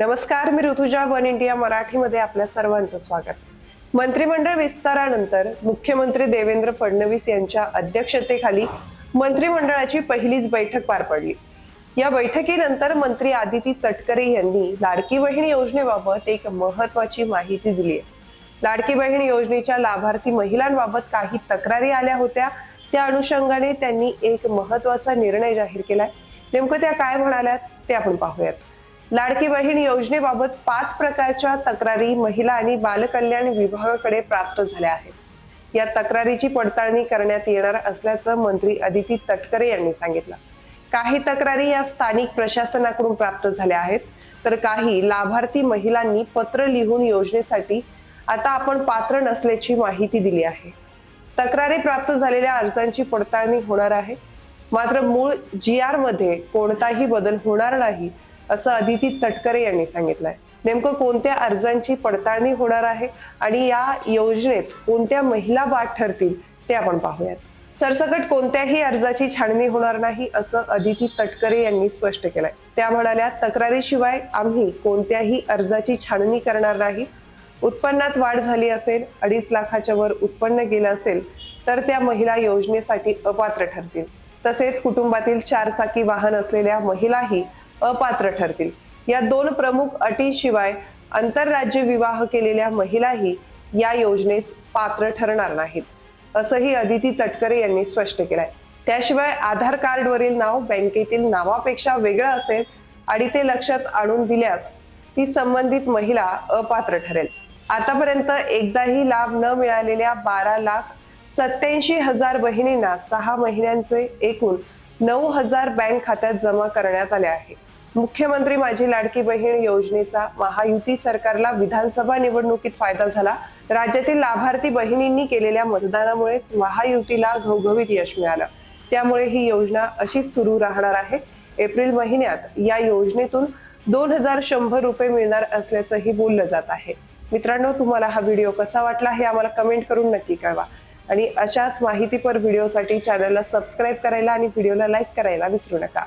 नमस्कार मी Rutuja one India मराठीमध्ये आपल्या सर्वांचं स्वागत. मंत्रिमंडळ विस्तारानंतर मुख्यमंत्री देवेंद्र फडणवीस यांच्या अध्यक्षतेखाली मंत्रिमंडळाची पहिलीच बैठक पार पडली. या बैठकीनंतर मंत्री आदिती तटकरे यांनी लाडकी बहीण योजनेबाबत एक महत्वाची माहिती दिली आहे. लाडकी बहीण योजनेच्या लाभार्थी महिलांबाबत काही तक्रारी आल्या होत्या. त्या अनुषंगाने त्यांनी एक महत्त्वाचा निर्णय जाहीर केलाय. नेमकं त्या काय म्हणाल्यात ते आपण पाहूयात. लाडकी बहीण योजनेबाबत पाच प्रकारच्या तक्रारी महिला आणि बालकल्याण विभागाकडे प्राप्त झाल्या आहेत. या तक्रारीची पडताळणी करण्यात येणार असल्याचं मंत्री अदिती तटकरे यांनी सांगितलं. काही तक्रारी या स्थानिक प्रशासनाकडून प्राप्त झाल्या आहेत. तर काही लाभार्थी महिलांनी पत्र लिहून योजनेसाठी आता आपण पात्र नसल्याची माहिती दिली आहे. तक्रारी प्राप्त झालेल्या अर्जांची पडताळणी होणार आहे. मात्र मूळ जी आरमध्ये कोणताही बदल होणार नाही असं अदिती तटकरे यांनी सांगितलंय. नेमकं कोणत्या अर्जांची पडताळणी होणार आहे आणि या योजनेत कोणत्या महिला बाद ठरतील ते आपण पाहूयात. सरसकट कोणत्याही अर्जाची छाननी होणार नाही असं अदिती तटकरे यांनी स्पष्ट केलंय. त्या म्हणाल्या तक्रारीशिवाय आम्ही कोणत्याही अर्जाची छाननी करणार नाही. उत्पन्नात वाढ झाली असेल अडीच लाखाच्या वर उत्पन्न गेलं असेल तर त्या महिला योजनेसाठी अपात्र ठरतील. तसेच कुटुंबातील चार चाकी वाहन असलेल्या महिलाही अपात्र ठरतील. या दोन प्रमुख अटीशिवाय आंतरराज्य विवाह केलेल्या महिलाही या योजनेस पात्र ठरणार नाहीत असंही अदिती तटकरे यांनी स्पष्ट केलंय. त्याशिवाय आधार कार्डवरील नाव बँकेतील नावापेक्षा वेगळं असेल आणि ते लक्षात आणून दिल्यास ती संबंधित महिला अपात्र ठरेल. आतापर्यंत एकदाही लाभ न मिळालेल्या बारा लाख सत्याऐंशी हजार बहिणींना सहा महिन्यांचे एकूण नऊ हजार बँक खात्यात जमा करण्यात आले आहे. मुख्यमंत्री माझी लाडकी बहीण योजनेचा महायुती सरकारला विधानसभा निवडणुकीत फायदा झाला. राज्यातील लाभार्थी बहिणींनी केलेल्या मतदानामुळेच महायुतीला घवघवीत यश मिळालं. त्यामुळे ही योजना अशीच सुरू राहणार आहे. एप्रिल महिन्यात या योजनेतून दोन हजार शंभर रुपये मिळणार असल्याचंही बोललं जात आहे. मित्रांनो तुम्हाला हा व्हिडिओ कसा वाटला हे आम्हाला कमेंट करून नक्की कळवा. आणि अशाच माहितीपर व्हिडिओसाठी चॅनलला सबस्क्राईब करायला आणि व्हिडिओला लाईक करायला विसरू नका.